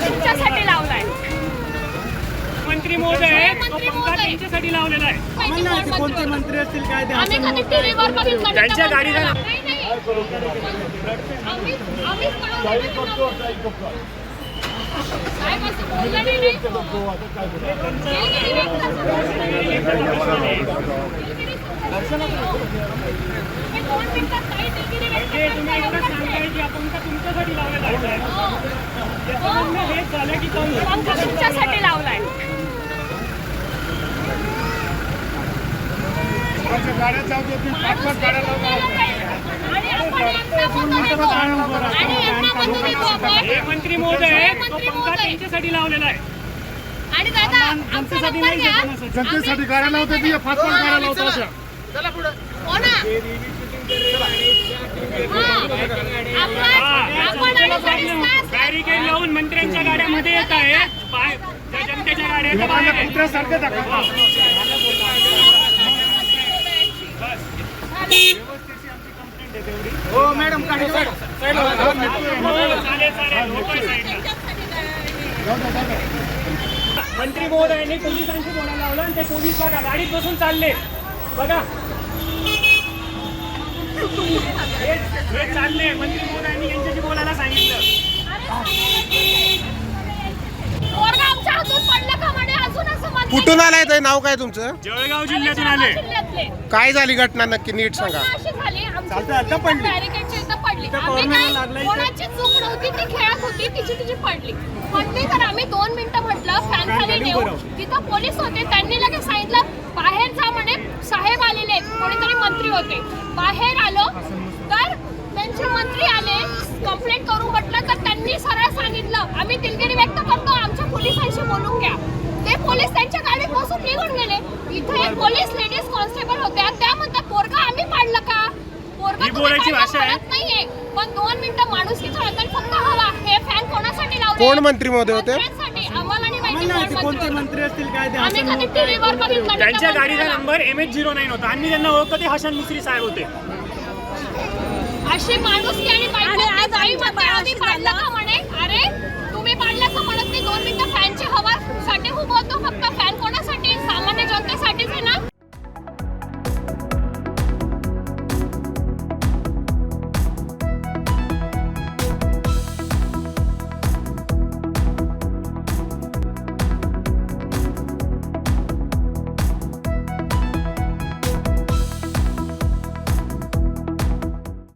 तुमच्यासाठी लावलाय. मंत्री महोदय महोदय. त्यांच्यासाठी लावलेला आहे. कोणते मंत्री असतील काय त्यांच्या त्या गाडीला-. नाही, नाही. नाही. निलगिरी हे. हा पंखा तुमच्यासाठी हो. पंखा पंखा लावलाय. हे मंत्री महोदय तो पंखा. त्यांच्यासाठी लावलेला आहे. आणि दादा आमचा नंबर घ्या. जनतेसाठी गाड्या लावते ती फाट फाट गाड्या लावतो अशा. हो ना. बॅरिकेड लावून मंत्र्यांच्या गाड्यामध्ये येत आहे. जनतेच्या गाड्या बाहेर. कुत्र्यासारखे दाखवा. हो. मॅडम काढा. मंत्री महोदयांनी पोलिसांशी बोलायला लावलं आणि ते पोलीस बघा गाडीत बसून चालले. बघा. हे चालले मंत्री महोदयांनी यांच्याशी बोलायला सांगितलं. पोरगा आमच्या हातून पडलं का म्हणे? अजून असं म्हणतात. कुठून आलाय ते नाव काय तुमचं? जळगाव जिल्ह्यातून आले. जिल्ह्यातले. काय झाली घटना? नक्की नीट सांगा. घटना अशी झाली आमची चालतं, आता पडली. बॅरिकेडच्या इथं पडली. इथं आम्ही corner ला काय लागलं इथं. कोणाची चूक नव्हती ती खेळत होती तिची तिची पडली. पडली तर आम्ही दोन मिनिटं म्हटलं फॅन तिथं पोलीस होते त्यांनी लगेच सांगितलं बाहेर जा म्हणे साहेब आलेले कोणीतरी मंत्री होते. बाहेर आलो तर त्यांचे मंत्री आले कंप्लेंट करू म्हटलं तर त्यांनी सरळ सांगितलं. आम्ही दिलगिरी व्यक्त करतो आमच्या पोलिसांशी बोलून घ्या. ते पोलीस त्यांच्या गाडीत बसून निघून गेले. इथे एक पोलीस लेडीज कॉन्स्टेबल होत्या. त्या म्हणतात पोरगा आम्ही पाडलं का? पोरगा बोलायची भाषा आहे. नाहीये. पण दोन मिनिटं माणूस आता फक्त हवा. हे फॅन कोणासाठी लावले कोण मंत्री महोदय होते? आम्हाला कोणते मंत्री असतील काय ते. आम्ही त्यांच्या त्या गाडीचा. Number M H zero nine होता आणि ज्यांना ओळखतं ते हसन मिस्त्री साहेब होते अशी माणूस आणि बाई म्हणते,